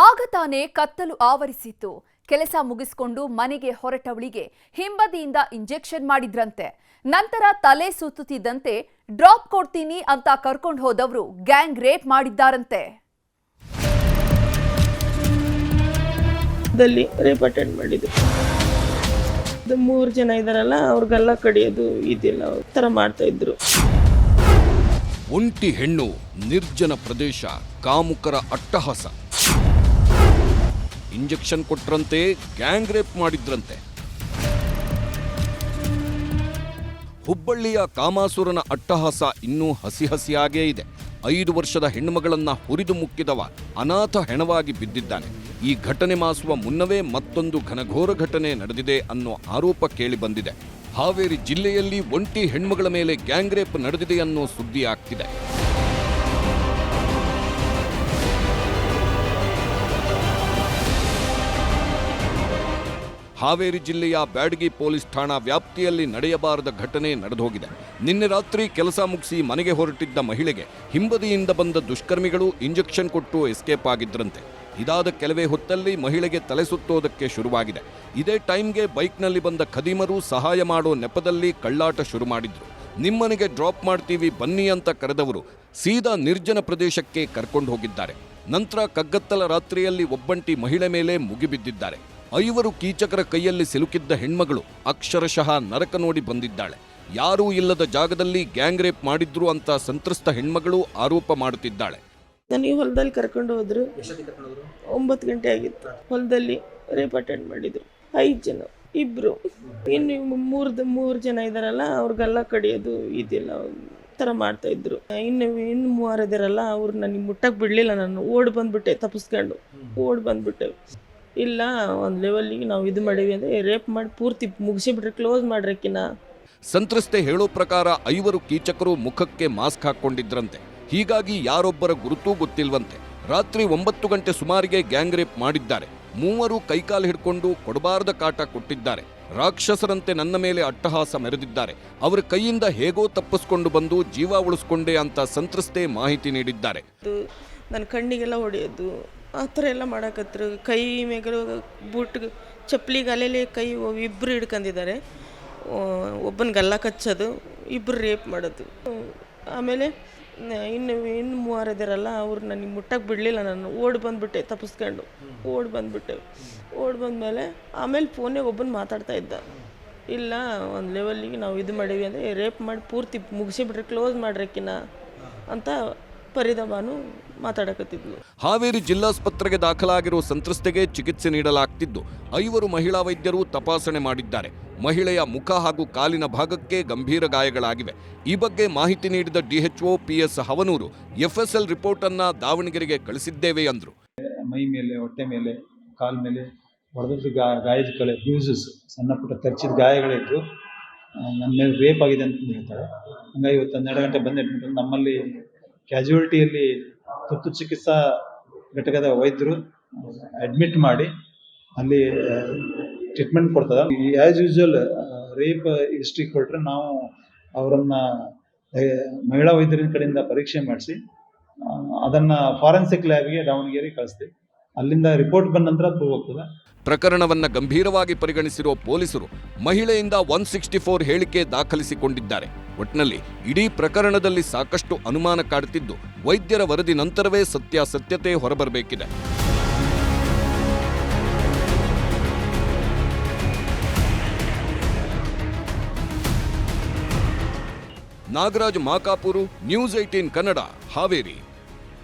ಆಗ ತಾನೇ ಕತ್ತಲು ಆವರಿಸಿತ್ತು. ಕೆಲಸ ಮುಗಿಸಿಕೊಂಡು ಮನೆಗೆ ಹೊರಟವಳಿಗೆ ಹಿಂಬದಿಯಿಂದ ಇಂಜೆಕ್ಷನ್ ಮಾಡಿದ್ರಂತೆ. ನಂತರ ತಲೆ ಸುತ್ತುತ್ತಿದ್ದಂತೆ ಡ್ರಾಪ್ ಕೊಡ್ತೀನಿ ಅಂತ ಕರ್ಕೊಂಡು ಹೋದವರು ಗ್ಯಾಂಗ್ ರೇಪ್ ಮಾಡಿದ್ದಾರಂತೆ. ದಲ್ಲಿ ರೇಪ್ ಅಟೆಂಡ್ ಮಾಡಿದ್ದು ಮೂರು ಜನ ಇದಾರಲ್ಲ ಅವ್ರಿಗೆಲ್ಲ ಕಡಿಯೋದು ಇದೆಲ್ಲ ತರ ಥರ ಮಾಡ್ತಾ ಇದ್ರು. ಒಂಟಿ ಹೆಣ್ಣು ನಿರ್ಜನ ಪ್ರದೇಶ ಕಾಮುಕರ ಅಟ್ಟಹಾಸ. ಇಂಜೆಕ್ಷನ್ ಕೊಟ್ರಂತೆ, ಗ್ಯಾಂಗ್ ರೇಪ್ ಮಾಡಿದ್ರಂತೆ. ಹುಬ್ಬಳ್ಳಿಯ ಕಾಮಾಸುರನ ಅಟ್ಟಹಾಸ ಇನ್ನೂ ಹಸಿ ಹಸಿಯಾಗೇ ಇದೆ. ಐದು ವರ್ಷದ ಹೆಣ್ಣುಮಗಳನ್ನ ಹುರಿದು ಮುಕ್ಕಿದವ ಅನಾಥ ಹೆಣವಾಗಿ ಬಿದ್ದಿದ್ದಾನೆ. ಈ ಘಟನೆ ಮಾಸುವ ಮುನ್ನವೇ ಮತ್ತೊಂದು ಘನಘೋರ ಘಟನೆ ನಡೆದಿದೆ ಅನ್ನೋ ಆರೋಪ ಕೇಳಿಬಂದಿದೆ ಹಾವೇರಿ ಜಿಲ್ಲೆಯಲ್ಲಿ ಒಂಟಿ ಹೆಣ್ಮಗಳ ಮೇಲೆ ಗ್ಯಾಂಗ್ ರೇಪ್ ನಡೆದಿದೆ ಅನ್ನೋ ಸುದ್ದಿ ಆಗ್ತಿದೆ. ಹಾವೇರಿ ಜಿಲ್ಲೆಯ ಬ್ಯಾಡಗಿ ಪೊಲೀಸ್ ಠಾಣಾ ವ್ಯಾಪ್ತಿಯಲ್ಲಿ ನಡೆಯಬಾರದ ಘಟನೆ ನಡೆದೋಗಿದೆ. ನಿನ್ನೆ ರಾತ್ರಿ ಕೆಲಸ ಮುಗಿಸಿ ಮನೆಗೆ ಹೊರಟಿದ್ದ ಮಹಿಳೆಗೆ ಹಿಂಬದಿಯಿಂದ ಬಂದ ದುಷ್ಕರ್ಮಿಗಳು ಇಂಜೆಕ್ಷನ್ ಕೊಟ್ಟು ಎಸ್ಕೇಪ್ ಆಗಿದ್ರಂತೆ. ಇದಾದ ಕೆಲವೇ ಹೊತ್ತಲ್ಲಿ ಮಹಿಳೆಗೆ ತಲೆ ಸುತ್ತೋದಕ್ಕೆ ಶುರುವಾಗಿದೆ. ಇದೇ ಟೈಮ್ಗೆ ಬೈಕ್ನಲ್ಲಿ ಬಂದ ಖದೀಮರು ಸಹಾಯ ಮಾಡೋ ನೆಪದಲ್ಲಿ ಕಳ್ಳಾಟ ಶುರು ಮಾಡಿದ್ರು. ನಿಮ್ಮನೆಗೆ ಡ್ರಾಪ್ ಮಾಡ್ತೀವಿ, ಬನ್ನಿ ಅಂತ ಕರೆದವರು ಸೀದಾ ನಿರ್ಜನ ಪ್ರದೇಶಕ್ಕೆ ಕರ್ಕೊಂಡು ಹೋಗಿದ್ದಾರೆ. ನಂತರ ಕಗ್ಗತ್ತಲ ರಾತ್ರಿಯಲ್ಲಿ ಒಬ್ಬಂಟಿ ಮಹಿಳೆ ಮೇಲೆ ಮುಗಿಬಿದ್ದಿದ್ದಾರೆ. ಐವರು ಕೀಚಕರ ಕೈಯಲ್ಲಿ ಸಿಲುಕಿದ್ದ ಹೆಣ್ಮಗಳು ಅಕ್ಷರಶಃ ನರಕ ನೋಡಿ ಬಂದಿದ್ದಾಳೆ. ಯಾರೂ ಇಲ್ಲದ ಜಾಗದಲ್ಲಿ ಗ್ಯಾಂಗ್ ರೇಪ್ ಮಾಡಿದ್ರು ಅಂತ ಸಂತ್ರಸ್ತ ಹೆಣ್ಮಗಳು ಆರೋಪ ಮಾಡುತ್ತಿದ್ದಾಳೆ. ನನಗೆ ಹೊಲದಲ್ಲಿ ಕರ್ಕೊಂಡು ಹೋದ್ರು. ಒಂಬತ್ತು ಗಂಟೆ ಆಗಿತ್ತು. ಹೊಲದಲ್ಲಿ ರೇಪ್ ಅಟೆಂಡ್ ಮಾಡಿದ್ರು. ಐದು ಜನ. ಇಬ್ರು. ಇನ್ನು ಮೂರು ಮೂರು ಜನ ಇದಾರಲ್ಲ ಅವ್ರಿಗೆಲ್ಲ ಕಡಿಯೋದು, ಇದೆಲ್ಲ ಥರ ಮಾಡ್ತಾ ಇದ್ರು. ಇನ್ನು ಇನ್ನು ಮೂವರು ಇದಾರಲ್ಲ ಅವ್ರು ನನಗೆ ಮುಟ್ಟಕ್ಕೆ ಬಿಡಲಿಲ್ಲ ನಾನು. ಓಡ್ ಬಂದ್ಬಿಟ್ಟೆ, ತಪ್ಪಿಸ್ಕೊಂಡು. ಓಡ್ ಬಂದ್ಬಿಟ್ಟೆ. ಇಲ್ಲ ಒಂದು ಲೆವೆಲ್ಲಿಗೆ ನಾವು ಇದು ಮಾಡೀವಿ ಅಂದರೆ ರೇಪ್ ಮಾಡಿ ಪೂರ್ತಿ ಮುಗಿಸಿಬಿಟ್ರೆ ಕ್ಲೋಸ್ ಮಾಡ್ರಕ್ಕಿನ ಸಂತ್ರಸ್ತೆ ಹೇಳೋ ಪ್ರಕಾರ ಐವರು ಕೀಚಕರು ಮುಖಕ್ಕೆ ಮಾಸ್ಕ್ ಹಾಕೊಂಡಿದ್ರಂತೆ ಹೀಗಾಗಿ ಯಾರೊಬ್ಬರ ಗುರುತೂ ಗೊತ್ತಿಲ್ವಂತೆ. ರಾತ್ರಿ ಒಂಬತ್ತು ಗಂಟೆ ಸುಮಾರಿಗೆ ಗ್ಯಾಂಗ್ ರೇಪ್ ಮಾಡಿದ್ದಾರೆ. ಮೂವರು ಕೈಕಾಲು ಹಿಡ್ಕೊಂಡು ಕೊಡಬಾರದ ಕಾಟ ಕೊಟ್ಟಿದ್ದಾರೆ. ರಾಕ್ಷಸರಂತೆ ನನ್ನ ಮೇಲೆ ಅಟ್ಟಹಾಸ ಮೆರೆದಿದ್ದಾರೆ. ಅವರ ಕೈಯಿಂದ ಹೇಗೋ ತಪ್ಪಿಸ್ಕೊಂಡು ಬಂದು ಜೀವ ಉಳಿಸ್ಕೊಂಡೆ ಅಂತ ಸಂತ್ರಸ್ತೆ ಮಾಹಿತಿ ನೀಡಿದ್ದಾರೆ. ನನ್ನ ಕಣ್ಣಿಗೆಲ್ಲ ಹೊಡೆಯೋದು. ಆ ಥರ ಎಲ್ಲ ಮಾಡಾಕತ್ರು. ಕೈ ಮೇಗಲು ಬೂಟ್, ಚಪ್ಪಲಿ ಗಲೆಲೆ ಕೈ ಇಬ್ಬರು ಹಿಡ್ಕೊಂಡಿದ್ದಾರೆ ಒಬ್ಬನ ಗಲ್ಲ ಕಚ್ಚೋದು ಇಬ್ಬರು ರೇಪ್ ಮಾಡೋದು. ಆಮೇಲೆ ಇನ್ನು ಇನ್ನು ಮೂವರು ಇದ್ದಾರಲ್ಲ ಅವ್ರು ನನಗೆ ಮುಟ್ಟಕ್ಕೆ ಬಿಡಲಿಲ್ಲ ನಾನು. ಓಡ್ ಬಂದುಬಿಟ್ಟೆ ತಪ್ಪಿಸ್ಕೊಂಡು ಓಡ್ ಬಂದುಬಿಟ್ಟೆ. ಓಡ್ ಬಂದಮೇಲೆ, ಆಮೇಲೆ ಫೋನೇ ಒಬ್ಬನ ಮಾತಾಡ್ತಾ ಇದ್ದ. ಇಲ್ಲ, ಒಂದು ಲೆವೆಲ್ಲಿಗೆ ನಾವು ಇದು ಮಾಡೀವಿ ಅಂದರೆ ರೇಪ್ ಮಾಡಿ ಪೂರ್ತಿ ಮುಗಿಸಿಬಿಟ್ರೆ ಕ್ಲೋಸ್ ಮಾಡ್ರಕ್ಕಿನ ಅಂತ ಪರಿದಮಾನು ಮಾತಾಡಕತ್ತಿದ್ಲು. ಹಾವೇರಿ ಜಿಲ್ಲಾಸ್ಪತ್ರೆಗೆ ದಾಖಲಾಗಿರುವ ಸಂತ್ರಸ್ತೆಗೆ ಚಿಕಿತ್ಸೆ ನೀಡಲಾಗ್ತಿದ್ದು. ಐವರು ಮಹಿಳಾ ವೈದ್ಯರು ತಪಾಸಣೆ ಮಾಡಿದ್ದಾರೆ. ಮಹಿಳೆಯ ಮುಖ ಹಾಗೂ ಕಾಲಿನ ಭಾಗಕ್ಕೆ ಗಂಭೀರ ಗಾಯಗಳಾಗಿವೆ. ಈ ಬಗ್ಗೆ ಮಾಹಿತಿ ನೀಡಿದ DHO PS Havanur FSL report ಅನ್ನ ದಾವಣಗೆರೆಗೆ ಕಳಿಸಿದ್ದೇವೆ ಅಂದ್ರು. ಮೈ ಮೇಲೆ ಹೊಟ್ಟೆ ಮೇಲೆ ಕಾಲ್ ಮೇಲೆ ಹೊಡೆದದ್ದು ಗಾ ಗಾಯದ ಕಳೆ ಬ್ಯೂಸಸ್ ಸಣ್ಣ ಪುಟ್ಟ ತರ್ಚಿದ ಗಾಯಗಳಿದ್ದು ನನ್ನ ಮೇಲೆ ರೇಪ್ ಆಗಿದೆ ಅಂತ ಹೇಳ್ತಾರೆ. ಹಂಗಾಗಿ ಇವತ್ತು ಹನ್ನೆರಡು ಗಂಟೆ ಬಂದು. ನಮ್ಮಲ್ಲಿ ಕ್ಯಾಜುಯಾಲಿಟಿಯಲ್ಲಿ ತುರ್ತು ಚಿಕಿತ್ಸಾ ಘಟಕದ ವೈದ್ಯರು ಅಡ್ಮಿಟ್ ಮಾಡಿ ಅಲ್ಲಿ ಟ್ರೀಟ್ಮೆಂಟ್ ಕೊಡ್ತದ. ಆ್ಯಸ್ ಯೂಶುವಲ್ ರೇಪ್ ಹಿಸ್ಟ್ರಿ ಕೊಟ್ಟರೆ ನಾವು ಅವರನ್ನು ಮಹಿಳಾ ವೈದ್ಯರ ಕಡೆಯಿಂದ ಪರೀಕ್ಷೆ ಮಾಡಿಸಿ ಅದನ್ನು ಫಾರೆನ್ಸಿಕ್ ಲ್ಯಾಬ್ಗೆ ದಾವಣಗೆರೆ ಕಳಿಸ್ತೀವಿ ಅಲ್ಲಿಂದ ರಿಪೋರ್ಟ್ ಬಂದ ನಂತರ ಪ್ರೂವ್ ಆಗ್ತದೆ. ಪ್ರಕರಣವನ್ನ ಗಂಭೀರವಾಗಿ ಪರಿಗಣಿಸಿರುವ ಪೊಲೀಸರು ಮಹಿಳೆಯಿಂದ ಒನ್ ಸಿಕ್ಸ್ಟಿ ಫೋರ್ ಹೇಳಿಕೆ ದಾಖಲಿಸಿಕೊಂಡಿದ್ದಾರೆ. ಒಟ್ನಲ್ಲಿ ಇಡೀ ಪ್ರಕರಣದಲ್ಲಿ ಸಾಕಷ್ಟು ಅನುಮಾನ ಕಾಡುತ್ತಿದ್ದು ವೈದ್ಯರ ವರದಿ ನಂತರವೇ ಸತ್ಯಾಸತ್ಯತೆ ಹೊರಬರಬೇಕಿದೆ. Nagaraj Makapuru, news eighteen Kannada, Haveri.